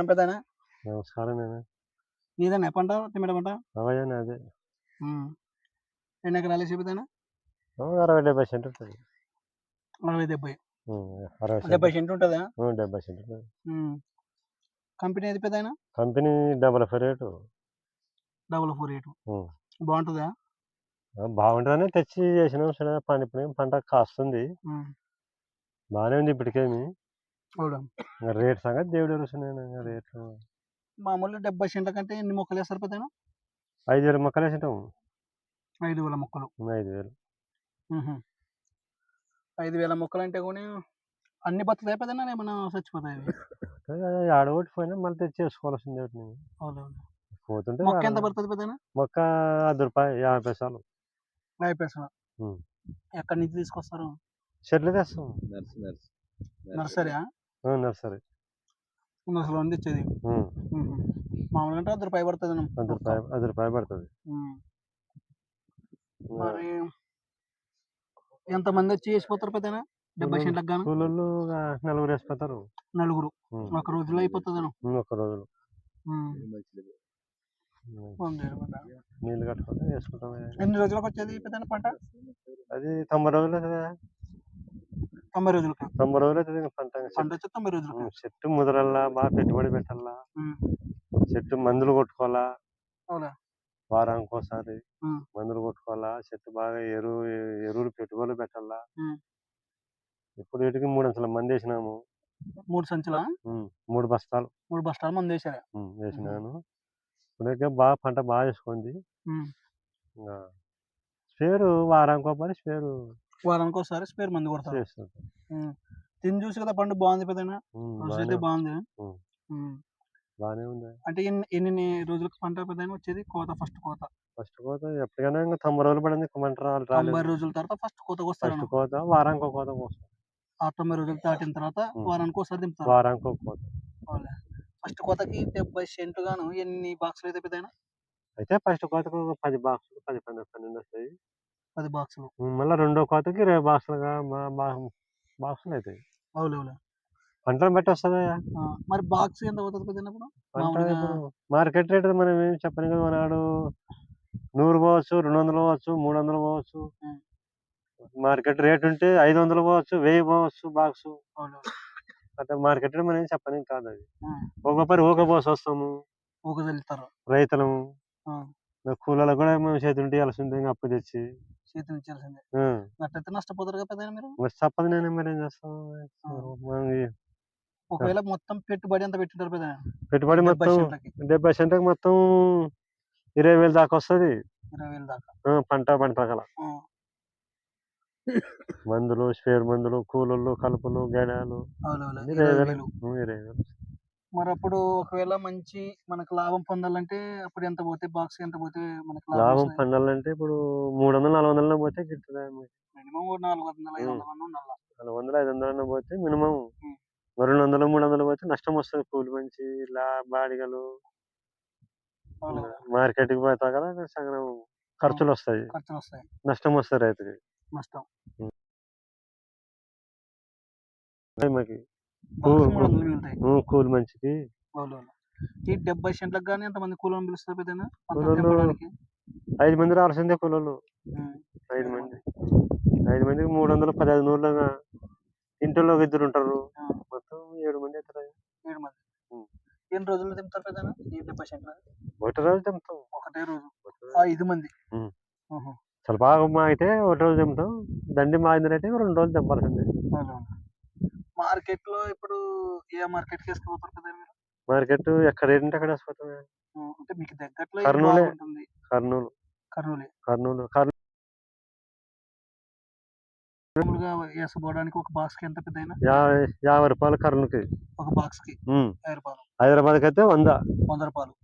నమస్కారం పెద్దనా నమస్కారం నేను నీదన్నా పంట? తిమ్మడ పంట? అవయ్యాను అదే ఉమ్. ఎన్ని ఎకరాలు ఓ అరవై డెబ్బై సెంట్ ఉంటుంది. అరవై డెబ్బై. డెబ్బై సెంట్ ఉంటుందా? డెబ్బై సెంట్. కంపెనీ ఏది పెద్దనా company double F rate double four eight. బాగుంటుందా? బాగుంటుందని తెచ్చి చేసినాం సరే పంట ఇప్పుడు పంట కాస్తుంది. బాగానే ఉంది ఇప్పటికేమి. రేట్ సంగతి దేవుడు ఇంకా రేట్లు మామూలు డెబ్బై సెంట్ల కంటే ఎన్ని మొక్కలు వేస్తారు పెద్దనా ఐదు వేల మొక్కలు వేసింటాం ఐదు వేల మొక్కలు. ఐదు వేలు. ఐదు వేల మొక్కలు అంటే కూడా అన్ని బతుకుతాయి పెద్దనా ఏమన్నా చచ్చిపోతాయి? ఆడగొట్టి పోయినా మళ్ళీ తెచ్చి చేసుకోవాల్సింది వాటిని అవునా. పోతుంటే మొక్క ఎంత పడుతుంది పెద్దనా మొక్క అది రూపాయి యాభై పైసలు. అయిపోయి ఉమ్. ఎక్కడి నుంచి తీసుకొస్తారు? చెట్లు తెస్తాం. నర్సరీ నర్సరీ నర్సరీ ఉం. ఉహు. మామూలుగా అంటే అది రూపాయి పడుతుంది అది రూపాయి అది రూపాయి పడుతుంది మరి ఎంతమంది వచ్చి చేసిపోతారు పెద్దనా డెబ్బై సెంట్లకు గాను? ఒక నలుగురు వేసిపోతారు. నలుగురు. ఒక రోజులో అయిపోతుంది ఉం, ఒక్క రోజులు. నీళ్ళు కట్టుకొని వేసుకుంటాం. ఎన్ని రోజులకు వచ్చేది పెద్దన పంట? అది తొంభై రోజులు అవుతుందా తొంభై రోజులకి తొంభై రోజులు అవుతుంది ఇంకా పంట ఇంకా పంట వచ్చి తొంభై రోజులకి చెట్టు- చెట్టు ముదరల్లా బాగా పెట్టుబడి పెట్టాలా. చెట్టు మందులు కొట్టుకోవాలా అవునా? వారానికి ఒకసారి. మందులు కొట్టుకోవాలా చెట్టు బాగా ఎరువు ఎరువులు పెట్టుబడులు పెట్టాలా. ఇప్పుడు వీటికి మూడు అంచెల మంది వేసినాము. మూడు సంచుల? మూడు బస్తాలు. మూడు బస్తాలు మంది వేసారు? వేసినాను. ఇప్పుడైతే బాగా పంట బాగా వేసుకుంది. ఇంకా స్పేరు వారానికి ఒకసారి స్పేరు వారానికి ఒకసారి స్పేర్ మంది కొడతారు. తిని చూసి కదా పండు బాగుంది పెద్దనా రుచి అయితే బాగుంది. బాగానే ఉంది. అంటే ఎన్ని ఎన్ని రోజులకు పంట పెద్దనా వచ్చేది కోత ఫస్ట్ కోత. ఫస్ట్ కోత ఎప్పటికైనా ఇంకా తొంభై రోజులు పడింది రాలేదు. తొంభై రోజుల తర్వాత ఫస్ట్ కోతకు వస్తారు ఫస్ట్ కోత వారానికి ఒక కోత కోస్తాం ఆ తొంభై రోజులు దాటిన తర్వాత. వారానికి ఒకసారి దింపుతారు. వారానికి ఒక కోత. ఫస్ట్ కోతకి డెబ్బై సెంట్ గాను ఎన్ని బాక్సులు అయితే పెద్దనా అయితే ఫస్ట్ కోతకు పది బాక్సులు పది పన్నెండు పన్నెండు వస్తాయి. పది బాక్సులు. మళ్ళీ రెండో కోతకి ఇరవై బాక్సులుగా బాక్సులు అవుతాయి అవును పంటను బట్టి వస్తుందా? మరి బాక్స్ ఎంత అవుతుంది మార్కెట్ రేట్ మనం ఏం చెప్పను కదా మనాడు నూరు పోవచ్చు రెండు వందలు పోవచ్చు మూడు వందలు పోవచ్చు. మార్కెట్ రేట్ ఉంటే ఐదు వందలు పోవచ్చు వెయ్యి పోవచ్చు బాక్స్. అంటే మార్కెట్ రేట్ మనం ఏం చెప్పని కాదు అది. ఒక పరి ఊక పోసి వస్తాము. ఊక రైతులము. కూలలో కూడా మేము చేతులు ఇవ్వాల్సిందే ఇంకా అప్పు తెచ్చి. చేతులు ఇచ్చాల్సిందే. అట్లయితే నష్టపోతారు కదా మీరు? మరి తప్పదు నేను మరి ఏం చేస్తాం? ఆ. మనం ఈ ఒకవేళ మొత్తం పెట్టుబడి ఎంత పెట్టింటారు పెద్దనా పెట్టుబడి డెబ్బై మొత్తం డెబ్బై సెంట్కి మొత్తం ఇరవై వేలు దాకా వస్తుంది. ఇరవై వేలు దాకా. పంట పంట ఆ. మందులు స్పేర్ మందులు కూలీలు కలుపులు గడాలు ఇరవై వేలు. మరి అప్పుడు ఒకవేళ మంచి మనకు లాభం పొందాలంటే అప్పుడు ఎంత పోతే బాక్స్ ఎంత పోతే మనకు లాభం పొందాలంటే ఇప్పుడు మూడు వందలు నాలుగు వందల పోతే గిట్టుదా మినిమం నాలుగు వందల ఐదు వందల మంది ఉండాలి నాలుగు వందలు ఐదు వందలు పోతే మినిమం ఉం. రెండు వందలు మూడు వందలు పోతే నష్టం వస్తుంది కూలి మంచి లా బాడిగలు. అవును. మార్కెట్కి పోతా కదా సగం ఖర్చులు వస్తాయి ఖర్చులు వస్తాయి నష్టం వస్తుంది రైతుకి. నష్టం. మాకి. కూలి అవును. ఈ డెబ్బై సెంట్లకు కానీ ఎంతమంది కూలీలను పిలుస్తారు పెద్దనా? ఐదు మంది రావాల్సిందే ఉం. ఐదు మంది. ఐదు మందికి మూడు వందలు పదహైదు నూరులుగా ఇంటిలో ఇద్దరు ఉంటారు. మొత్తం ఏడు మంది అవుతారు ఏడు మంది. ఎన్ని రోజులు తింటారు పెద్దనా ఈ డెబ్బై సెంట్లు? ఒకటి రోజు తెంపుతాం. ఒకటే రోజు. ఐదు మంది. చాలా బాగా మా అయితే ఒకటి రోజు తెంపుతాం. దండి మాయిందంటే రెండు రోజులు తెంపాల్సిందే అవును అవును. మార్కెట్లో ఇప్పుడు ఏ మార్కెట్కి వేసుకుపోతారు కదా మీరు? మార్కెట్ ఎక్కడ ఏంటంటే అక్కడ వేసిపోతాం ఆ, అంటే మీకు దగ్గరలో కర్నూలే. కర్నూలు. కర్నూలు. కర్నూలు. కర్నూలు. మామూలుగా వేసుకోవడానికి ఒక బాక్స్కి ఎంత పెద్ద యాభై రూపాయలు కర్నూలుకి. ఒక బాక్స్కి రూపాయలు. హైదరాబాద్కి అయితే వంద. వంద రూపాయలు.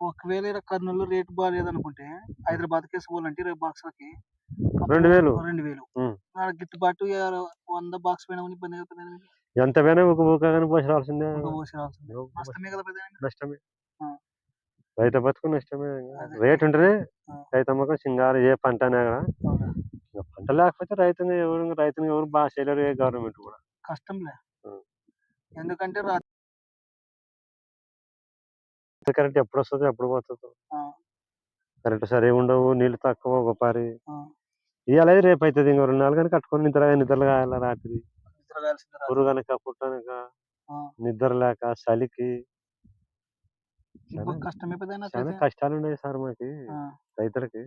ఒకవేళ కర్నూలు రేట్ బాగాలేదనుకుంటే హైదరాబాద్కి వేసుకోవాలంటే ఇరవై బాక్స్లకి రెండు వేలు. రెండు వేలు. గిట్టుబాటు వంద బాక్స్ పైన ఇబ్బంది అవుతుంది. ఎంత పోయినా ఒక రావాల్సిందే ఒక పోసి రావాల్సిందే. నష్టమే కదా. రైతు బతుకు నష్టమే. రేట్ ఉంటేనే. రైతు అమ్మకం సింగారు ఏ పంట అయినా కూడా అవునా? ఇంకా పంట లేకపోతే రైతుని ఎవరు రైతుని ఎవరు బాగా చేయలేరు ఏ గవర్నమెంట్ కూడా కష్టంలే. ఎందుకంటే కరెంట్ ఎప్పుడు వస్తుందో ఎప్పుడు పోతుందో కరెంట్ సరిగా ఉండవు నీళ్ళు తక్కువ ఒక పారి. ఇవాళ రేపు అవుతుంది ఇంకో రెండు నాలుగు కానీ కట్టుకొని నిద్ర నిద్రలు కాయాల రాత్రి తిరగాల్సింది. పురుగనక పుట్టనక నిద్ర లేక చలికి. చాలా కష్టాలు ఉన్నాయి సార్ మాకి రైతులకి.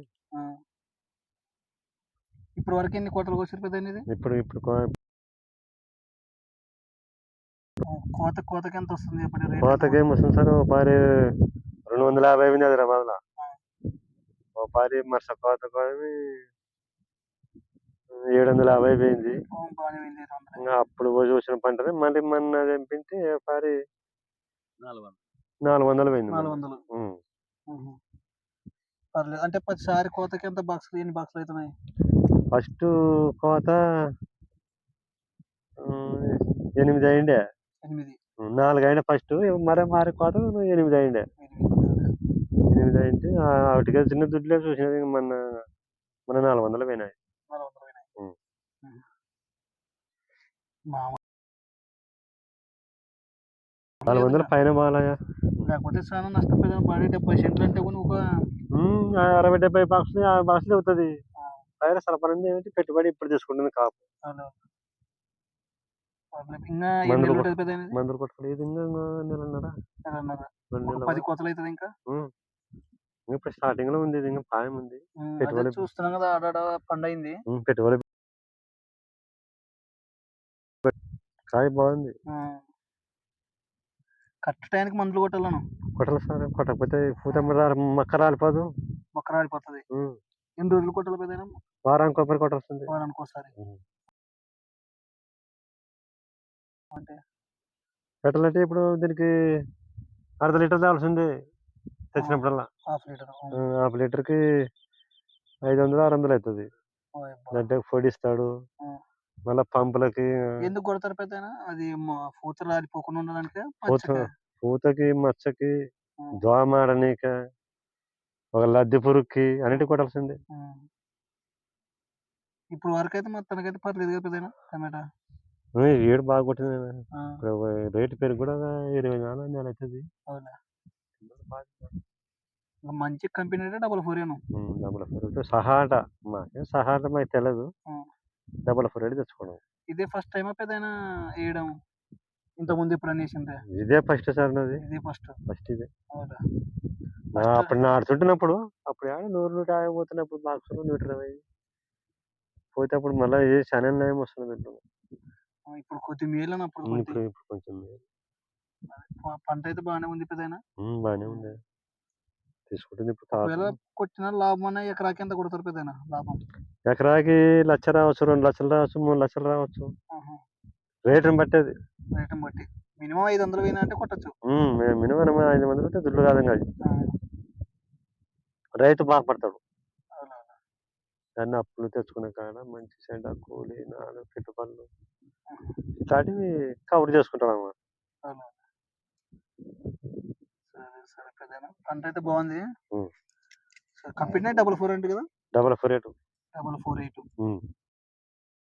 ఇప్పుడు వరకు ఎన్ని కోతలు కోసారు పెద్ద ఇది ఇప్పుడు ఇప్పుడు కోత కోతకి ఎంత వస్తుంది ఇప్పుడు కోతకి వస్తుంది సార్? ఓ పారి రెండు వందల యాభై అయింది హైదరాబాద్లో ఓ పారి మరుస కోత కోవి ఏడు వందల యాభై పోయింది ఇంకా అప్పుడు చూసిన పంటని మళ్ళీ మొన్న తెంపింటే పారి నాలుగు వందలు పోయింది నాలుగు వందలు. పర్లేదు. అంటే ప్రతిసారి కోతకి ఎంత బాక్సులు ఎన్ని బాక్సులు అవుతున్నాయి ఫస్ట్ కోత ఎనిమిది అయిండే. ఎనిమిది. నాలుగు అయిండే ఫస్ట్. మరే మారి కోత ఎనిమిది అయిండే. ఎనిమిది. అయింటే వాటికి చిన్న దుడ్లే చూసినది. మన మన నాలుగు వందలు పోయినాయి నాలుగు వందలు పోయినాయి. ఉం. ఉహు. మామూలు నాలుగు వందల పైన బాలయ్య లేకపోతే చాలా నష్టపోయింది పడి డెబ్బై సెంట్లు అంటే ఒక అరవై డెబ్బై బాక్సులు యాభై బాక్సులు అవుతుంది పైన సరఫరా ఏమిటి? పెట్టుబడి ఇప్పుడు తీసుకుంటుంది కాపు. మందులు ఎన్ని నెలలు కొ- ఉంటుంది పెద్ద అనేది? మందులు కొట్టుకోలేదు ఇంకా నెలన్నర. పది కోతలు అవుతుంది ఇంకా? ఇప్పుడు స్టార్టింగ్లో ఉంది ఇది ఇంకా పాయం ఉంది పెట్టుబడి చూస్తున్నాం కదా ఆడాడ పండు అయింది పెట్టుబడి కాయ బాగుంది. కరెక్ట్ టైంకి మందులు కొట్టాలను కొట్టలు సార్. కొట్టకపోతే పూత రా- మొక్క రాలిపోదు మొక్క రాలిపోతుంది. ఎన్ని రోజులు కొట్టాలి పెద్దయినా వారానికి కొబ్బరి కొట్టాల్సింది వారానికి ఒకసారి. అంటే? పెట్టాలంటే ఇప్పుడు దీనికి అర్ధ లీటర్ కావాల్సింది తెచ్చినప్పుడల్లా. హాఫ్ లీటర్ హాఫ్ లీటర్కి ఐదు వందలు ఆరు వందలు అవుతుంది. అంటే పొడిస్తాడు. మళ్ళా పంపులకి ఎందుకు కొడతారు పెద్దయినా? అది పూత రాలిపోకుండా ఉండడానికి పూత పూతకి మచ్చకి. దోమాడనీక ఒక లద్దె పురుగుకి అన్నిటి కొట్టాల్సిందే. ఇప్పుడు వరకు అయితే మొత్తానికైతే పర్లేదు కదా టమాటా? ఏడు బాగా కొట్టింది రేటు పెరుగు కూడా ఇరవై నాలుగు నెల అవుతుంది మంచి కంపెనీ అంటే డబల్ ఫోర్ డబుల్ ఫోర్ సహాట మాకేం సహాట మాకు తెలియదు. డబుల్ ఫోర్ రేటు తెచ్చుకోవడం ఇదే ఫస్ట్ టైం పెద్దయినా వేయడం ఇంతకుముందు ఇప్పుడు అనేసిందే ఇదే ఫస్ట్ సార్ నాది. ఇదే ఫస్ట్. ఫస్ట్ ఇదే. అవునా? నా అప్పుడు నాడుతుంటున్నప్పుడు అప్పుడు ఏడ నూరు నూట యాభై పోతున్నప్పుడు బాక్స్ నూట ఇరవై. పోతే అప్పుడు మళ్ళీ ఏ ఛానల్ నయం వస్తుంది ఇప్పుడు కొద్ది మేలు అప్పుడు ఇప్పుడు కొంచెం. పంట అయితే బాగానే ఉంది పెద్దయినా? బాగానే ఉంది తీసుకుంటుంది ఇప్పుడు ఒకవేళ కాపు కొట్టిన లాభం అన్న ఎకరాకి ఎంత కొడతారు లాభం? ఎకరాకి లక్ష రావచ్చు రెండు లక్షలు రావచ్చు మూడు లక్షలు రావచ్చు. రేటుని బట్టేది రేటుని బట్టి. మినిమం ఐదు వందలు పోయినా అంటే కొట్టచ్చు. మినిమం ఐదు మంది ఉంటే దుడ్లు కాదు కాదు రైతు బాగుపడతాడు దాన్ని అప్పులు తెచ్చుకునే కాడ మంచి సెంట కూలి నాలు పెట్టుబడులు ఇట్లాంటివి కవర్ చేసుకుంటాం అన్నమాట. సరే సరే పెద్దయినా పంట అయితే బాగుంది. కంపెనీ డబుల్ ఫోర్ అంటే కదా? Double four rate double four eight.